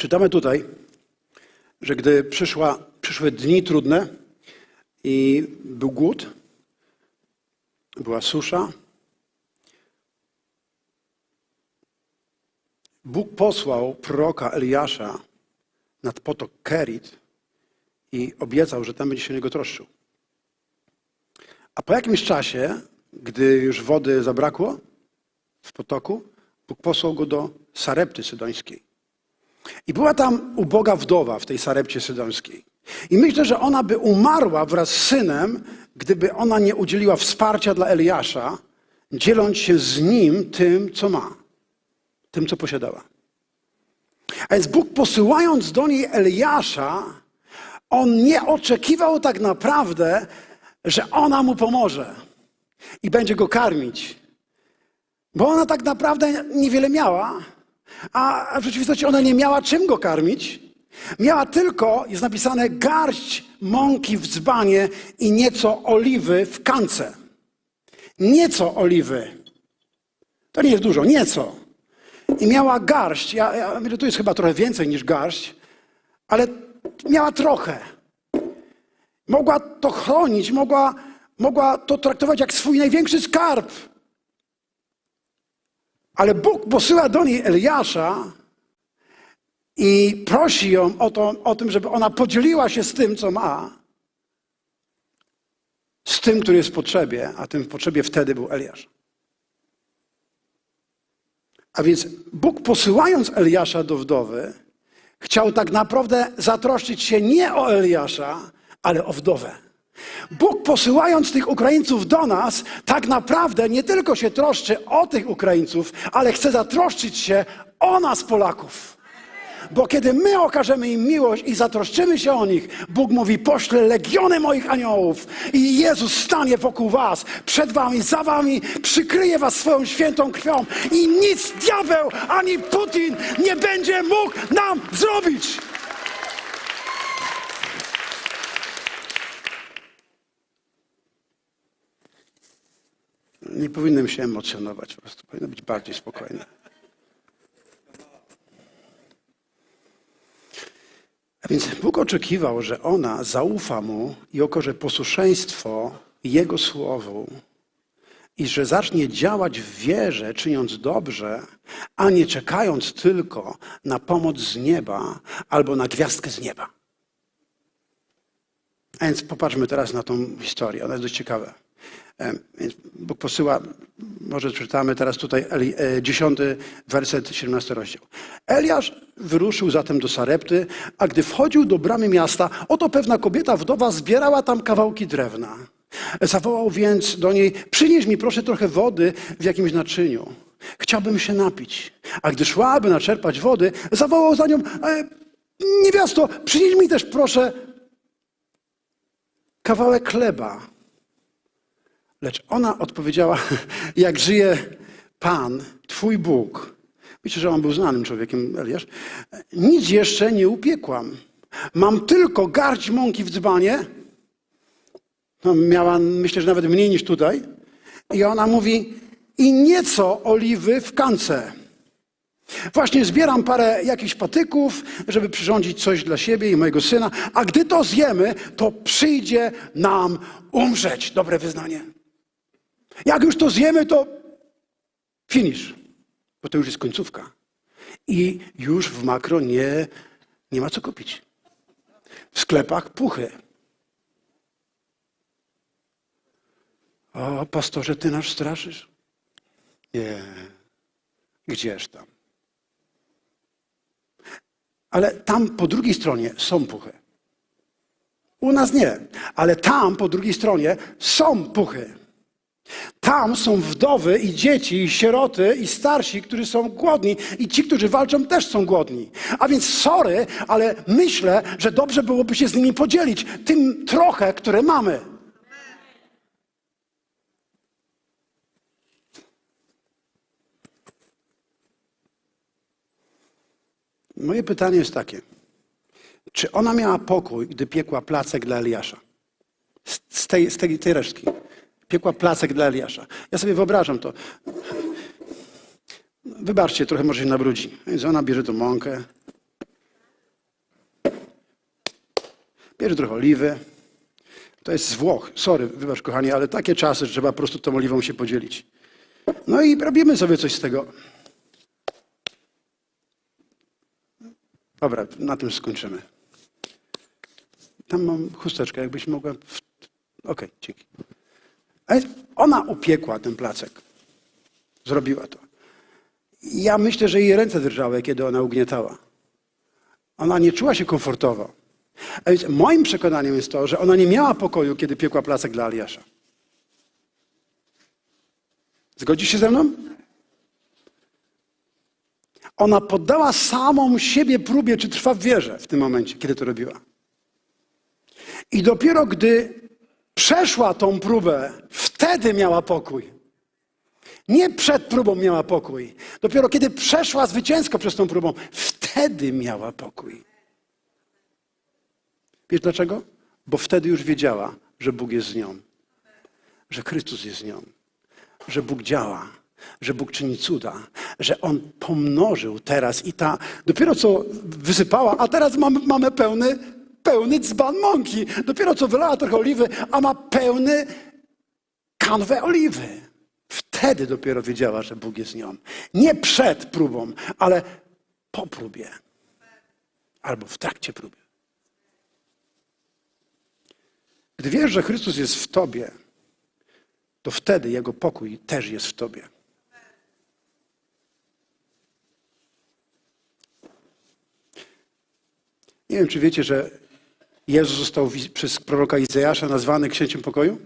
Czytamy tutaj, że gdy przyszła, przyszły dni trudne i był głód, była susza, Bóg posłał proroka Eliasza nad potok Kerit i obiecał, że tam będzie się niego troszczył. A po jakimś czasie, gdy już wody zabrakło w potoku, Bóg posłał go do Sarepty Sydońskiej. I była tam uboga wdowa w tej Sarepcie Sydońskiej. I myślę, że ona by umarła wraz z synem, gdyby ona nie udzieliła wsparcia dla Eliasza, dzieląc się z nim tym, co ma, tym, co posiadała. A więc Bóg posyłając do niej Eliasza, on nie oczekiwał tak naprawdę, że ona mu pomoże i będzie go karmić. Bo ona tak naprawdę niewiele miała, a w rzeczywistości ona nie miała czym go karmić. Miała tylko, jest napisane, garść mąki w dzbanie i nieco oliwy w kance. Nieco oliwy. To nie jest dużo, nieco. I miała garść. Ja, ja tu jest chyba trochę więcej niż garść, ale miała trochę. Mogła to chronić, mogła, mogła to traktować jak swój największy skarb. Ale Bóg posyła do niej Eliasza i prosi ją o, to, o tym, żeby ona podzieliła się z tym, co ma, z tym, który jest w potrzebie, a tym w potrzebie wtedy był Eliasz. A więc Bóg posyłając Eliasza do wdowy, chciał tak naprawdę zatroszczyć się nie o Eliasza, ale o wdowę. Bóg posyłając tych Ukraińców do nas, tak naprawdę nie tylko się troszczy o tych Ukraińców, ale chce zatroszczyć się o nas, Polaków. Bo kiedy my okażemy im miłość i zatroszczymy się o nich, Bóg mówi: Poślę legiony moich aniołów i Jezus stanie wokół was, przed wami, za wami, przykryje was swoją świętą krwią i nic diabeł ani Putin nie będzie mógł nam zrobić. Nie powinienem się emocjonować, po prostu powinno być bardziej spokojne. A więc Bóg oczekiwał, że ona zaufa mu i okaże posłuszeństwo Jego słowu i że zacznie działać w wierze, czyniąc dobrze, a nie czekając tylko na pomoc z nieba albo na gwiazdkę z nieba. A więc popatrzmy teraz na tą historię, ona jest dość ciekawa. Em, Więc Bóg posyła, może czytamy teraz tutaj e, 10 werset, 17 rozdział. Eliasz wyruszył zatem do Sarepty, a gdy wchodził do bramy miasta, oto pewna kobieta wdowa zbierała tam kawałki drewna. Zawołał więc do niej, przynieś mi proszę trochę wody w jakimś naczyniu. Chciałbym się napić. A gdy szła, aby naczerpać wody, zawołał za nią, e, niewiasto, przynieś mi też proszę kawałek chleba. Lecz ona odpowiedziała, jak żyje Pan, Twój Bóg. Myślę, że on był znanym człowiekiem, Eliasz. Nic jeszcze nie upiekłam. Mam tylko garść mąki w dzbanie. No, miała, myślę, że nawet mniej niż tutaj. I ona mówi, i nieco oliwy w kance. Właśnie zbieram parę jakichś patyków, żeby przyrządzić coś dla siebie i mojego syna, a gdy to zjemy, to przyjdzie nam umrzeć. Dobre wyznanie. Jak już to zjemy, to finish, bo to już jest końcówka. I już w makro nie, nie ma co kupić. W sklepach puchy. O, pastorze, ty nas straszysz? Nie. Gdzież tam? Ale tam po drugiej stronie są puchy. U nas nie, ale tam po drugiej stronie są puchy. Tam są wdowy i dzieci, i sieroty, i starsi, którzy są głodni, i ci, którzy walczą, też są głodni. A więc sorry, ale myślę, że dobrze byłoby się z nimi podzielić tym trochę, które mamy. Moje pytanie jest takie. Czy ona miała pokój, gdy piekła placek dla Eliasza? Z, tej, z tej, tej. Piekła placek dla Eliasza. Ja sobie wyobrażam to. Wybaczcie, trochę może się nabrudzi. Więc ona bierze tą mąkę, bierze trochę oliwy. To jest z Włoch. Sorry, wybacz kochanie, ale takie czasy, że trzeba po prostu tą oliwą się podzielić. No i robimy sobie coś z tego. Dobra, na tym skończymy. Tam mam chusteczkę, jakbyś mogła. Okej, dzięki. Ale ona upiekła ten placek. Zrobiła to. Ja myślę, że jej ręce drżały, kiedy ona ugniatała. Ona nie czuła się komfortowo. A więc moim przekonaniem jest to, że ona nie miała pokoju, kiedy piekła placek dla Eliasza. Zgodzisz się ze mną? Ona poddała samą siebie próbie, czy trwa w wierze w tym momencie, kiedy to robiła. I dopiero gdy przeszła tą próbę, wtedy miała pokój. Nie przed próbą miała pokój. Dopiero kiedy przeszła zwycięsko przez tą próbą, wtedy miała pokój. Wiesz dlaczego? Bo wtedy już wiedziała, że Bóg jest z nią, że Chrystus jest z nią, że Bóg działa, że Bóg czyni cuda, że On pomnożył teraz i ta dopiero co wysypała, a teraz mamy, mamy pełny, pełny dzban mąki. Dopiero co wylała trochę oliwy, a ma pełny kanwę oliwy. Wtedy dopiero wiedziała, że Bóg jest nią. Nie przed próbą, ale po próbie. Albo w trakcie próby. Gdy wiesz, że Chrystus jest w tobie, to wtedy Jego pokój też jest w tobie. Nie wiem, czy wiecie, że Jezus został przez proroka Izajasza nazwany księciem pokoju?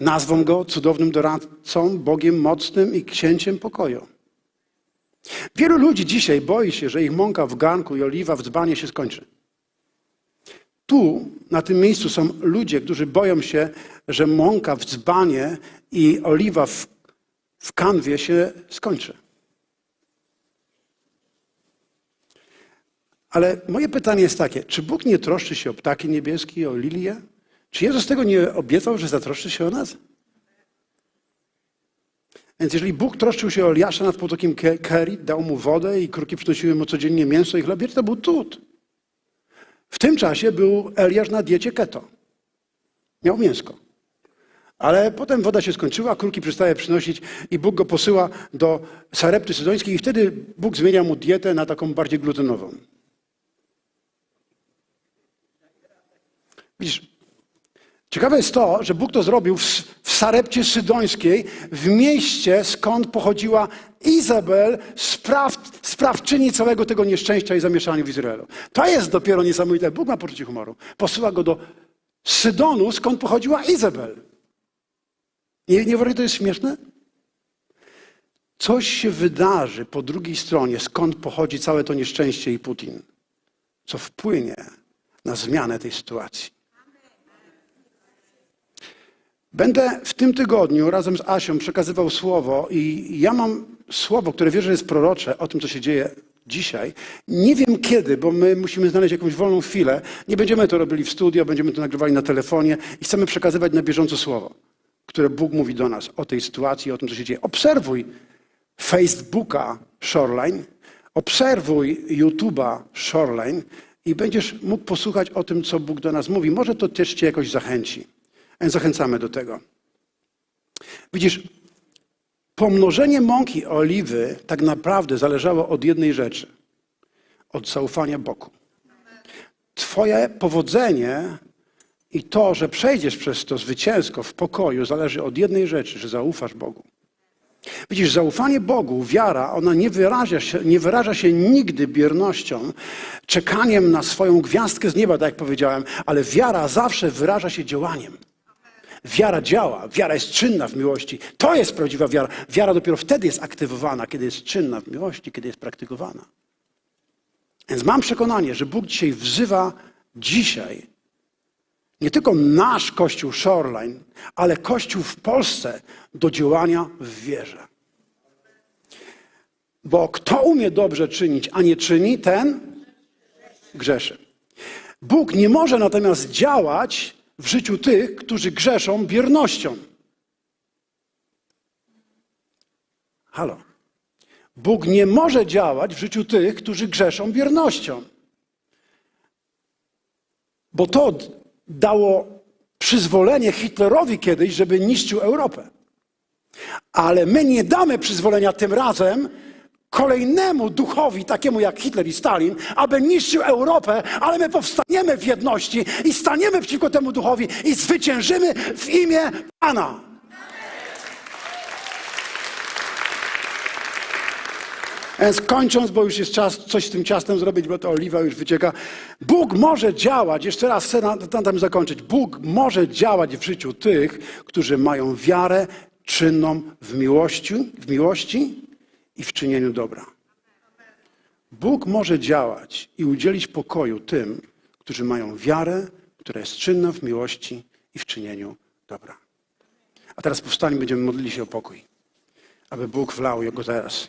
Nazwą go cudownym doradcą, Bogiem mocnym i księciem pokoju. Wielu ludzi dzisiaj boi się, że ich mąka w garnku i oliwa w dzbanie się skończy. Tu, na tym miejscu, są ludzie, którzy boją się, że mąka w dzbanie i oliwa w, w kanwie się skończy. Ale moje pytanie jest takie: czy Bóg nie troszczy się o ptaki niebieskie, o lilie? Czy Jezus tego nie obiecał, że zatroszczy się o nas? Więc jeżeli Bóg troszczył się o Eliasza nad potokiem Ke- Kerit, dał mu wodę i kruki przynosiły mu codziennie mięso i chleb, to był cud. W tym czasie był Eliasz na diecie keto. Miał mięsko. Ale potem woda się skończyła, kruki przestaje przynosić i Bóg go posyła do Sarepty Sydońskiej i wtedy Bóg zmienia mu dietę na taką bardziej glutenową. Widzisz, ciekawe jest to, że Bóg to zrobił w, w Sarepcie Sydońskiej, w mieście, skąd pochodziła Izabel, spraw, sprawczyni całego tego nieszczęścia i zamieszania w Izraelu. To jest dopiero niesamowite. Bóg ma poczucie humoru. Posyła go do Sydonu, skąd pochodziła Izabel. Nie, nie to jest śmieszne? Coś się wydarzy po drugiej stronie, skąd pochodzi całe to nieszczęście i Putin, co wpłynie na zmianę tej sytuacji. Będę w tym tygodniu razem z Asią przekazywał słowo i ja mam słowo, które wierzę jest prorocze o tym, co się dzieje dzisiaj. Nie wiem kiedy, bo my musimy znaleźć jakąś wolną chwilę. Nie będziemy to robili w studio, będziemy to nagrywali na telefonie i chcemy przekazywać na bieżąco słowo, które Bóg mówi do nas o tej sytuacji, o tym, co się dzieje. Obserwuj Facebooka Shoreline, obserwuj YouTube'a Shoreline i będziesz mógł posłuchać o tym, co Bóg do nas mówi. Może to też Cię jakoś zachęci. Zachęcamy do tego. Widzisz, pomnożenie mąki oliwy tak naprawdę zależało od jednej rzeczy. Od zaufania Bogu. Twoje powodzenie i to, że przejdziesz przez to zwycięsko w pokoju, zależy od jednej rzeczy, że zaufasz Bogu. Widzisz, zaufanie Bogu, wiara, ona nie wyraża, się, nie wyraża się nigdy biernością, czekaniem na swoją gwiazdkę z nieba, tak jak powiedziałem, ale wiara zawsze wyraża się działaniem. Wiara działa, wiara jest czynna w miłości. To jest prawdziwa wiara. Wiara dopiero wtedy jest aktywowana, kiedy jest czynna w miłości, kiedy jest praktykowana. Więc mam przekonanie, że Bóg dzisiaj wzywa dzisiaj nie tylko nasz Kościół Shoreline, ale Kościół w Polsce do działania w wierze. Bo kto umie dobrze czynić, a nie czyni, ten grzeszy. Bóg nie może natomiast działać w życiu tych, którzy grzeszą biernością. Halo. Bóg nie może działać w życiu tych, którzy grzeszą biernością. Bo to dało przyzwolenie Hitlerowi kiedyś, żeby niszczył Europę. Ale my nie damy przyzwolenia tym razem kolejnemu duchowi, takiemu jak Hitler i Stalin, aby niszczył Europę, ale my powstaniemy w jedności i staniemy przeciwko temu duchowi i zwyciężymy w imię Pana. Więc kończąc, bo już jest czas coś z tym ciastem zrobić, bo ta oliwa już wycieka. Bóg może działać, jeszcze raz chcę na, tym zakończyć. Bóg może działać w życiu tych, którzy mają wiarę czynną w miłości, w miłości i w czynieniu dobra. Bóg może działać i udzielić pokoju tym, którzy mają wiarę, która jest czynna w miłości i w czynieniu dobra. A teraz powstanie, będziemy modlili się o pokój, aby Bóg wlał jego teraz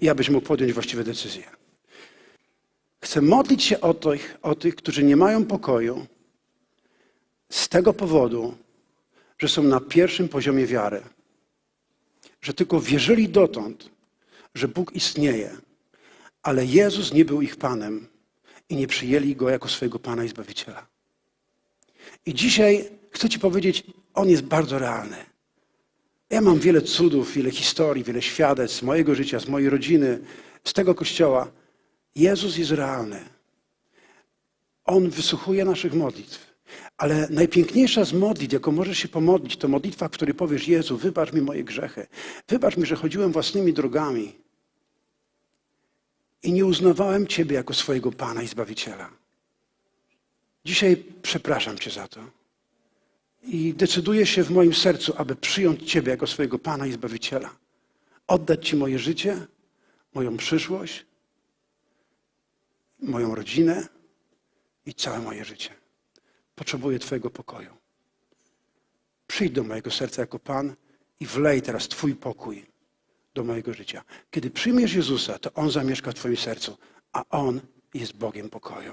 i abyś mógł podjąć właściwe decyzje. Chcę modlić się o tych, o tych, którzy nie mają pokoju z tego powodu, że są na pierwszym poziomie wiary, że tylko wierzyli dotąd, że Bóg istnieje, ale Jezus nie był ich Panem i nie przyjęli Go jako swojego Pana i Zbawiciela. I dzisiaj chcę Ci powiedzieć, On jest bardzo realny. Ja mam wiele cudów, wiele historii, wiele świadectw z mojego życia, z mojej rodziny, z tego kościoła. Jezus jest realny. On wysłuchuje naszych modlitw. Ale najpiękniejsza z modlitw, jaką możesz się pomodlić, to modlitwa, w której powiesz: Jezu, wybacz mi moje grzechy. Wybacz mi, że chodziłem własnymi drogami i nie uznawałem Ciebie jako swojego Pana i Zbawiciela. Dzisiaj przepraszam Cię za to. I decyduję się w moim sercu, aby przyjąć Ciebie jako swojego Pana i Zbawiciela. Oddać Ci moje życie, moją przyszłość, moją rodzinę i całe moje życie. Potrzebuję Twojego pokoju. Przyjdź do mojego serca jako Pan i wlej teraz Twój pokój do mojego życia. Kiedy przyjmiesz Jezusa, to On zamieszka w Twoim sercu, a On jest Bogiem pokoju.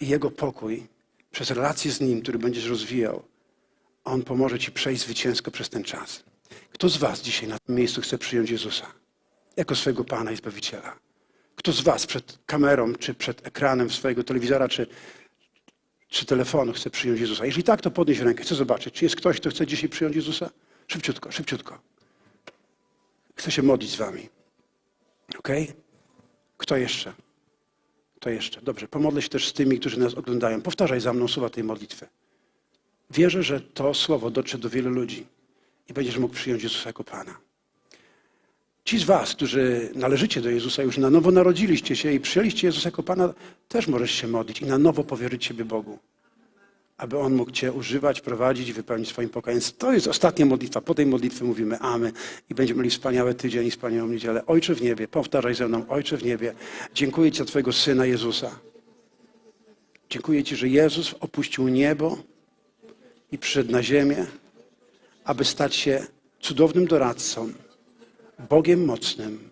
I Jego pokój, przez relację z Nim, który będziesz rozwijał, On pomoże Ci przejść zwycięsko przez ten czas. Kto z Was dzisiaj na tym miejscu chce przyjąć Jezusa jako swojego Pana i Zbawiciela? Kto z Was przed kamerą, czy przed ekranem swojego telewizora, czy, czy telefonu chce przyjąć Jezusa? Jeżeli tak, to podnieś rękę. Chcę zobaczyć, czy jest ktoś, kto chce dzisiaj przyjąć Jezusa? Szybciutko, szybciutko. Chcę się modlić z Wami. Ok? Kto jeszcze? Kto jeszcze? Dobrze, pomodlę się też z tymi, którzy nas oglądają. Powtarzaj za mną słowa tej modlitwy. Wierzę, że to słowo dotrze do wielu ludzi i będziesz mógł przyjąć Jezusa jako Pana. Ci z Was, którzy należycie do Jezusa, już na nowo narodziliście się i przyjęliście Jezusa jako Pana, też możesz się modlić i na nowo powierzyć siebie Bogu, aby On mógł Cię używać, prowadzić i wypełnić swoim. Więc to jest ostatnia modlitwa. Po tej modlitwie mówimy Amen i będziemy mieli wspaniały tydzień i wspaniałą niedzielę. Ojcze w niebie, powtarzaj ze mną, Ojcze w niebie, dziękuję Ci za Twojego Syna Jezusa. Dziękuję Ci, że Jezus opuścił niebo i przyszedł na ziemię, aby stać się cudownym doradcą, Bogiem mocnym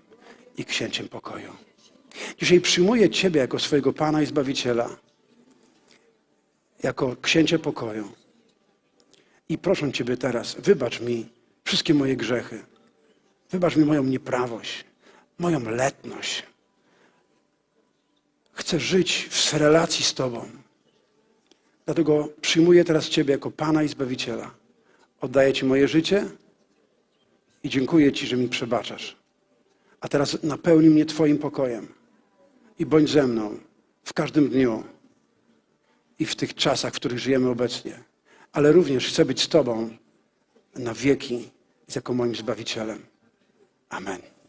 i księciem pokoju. Dzisiaj przyjmuję Ciebie jako swojego Pana i Zbawiciela, jako księcie pokoju. I proszę Ciebie teraz, wybacz mi wszystkie moje grzechy. Wybacz mi moją nieprawość, moją letność. Chcę żyć w relacji z Tobą. Dlatego przyjmuję teraz Ciebie jako Pana i Zbawiciela. Oddaję Ci moje życie i dziękuję Ci, że mi przebaczasz. A teraz napełnij mnie Twoim pokojem i bądź ze mną w każdym dniu i w tych czasach, w których żyjemy obecnie. Ale również chcę być z Tobą na wieki, jako moim Zbawicielem. Amen.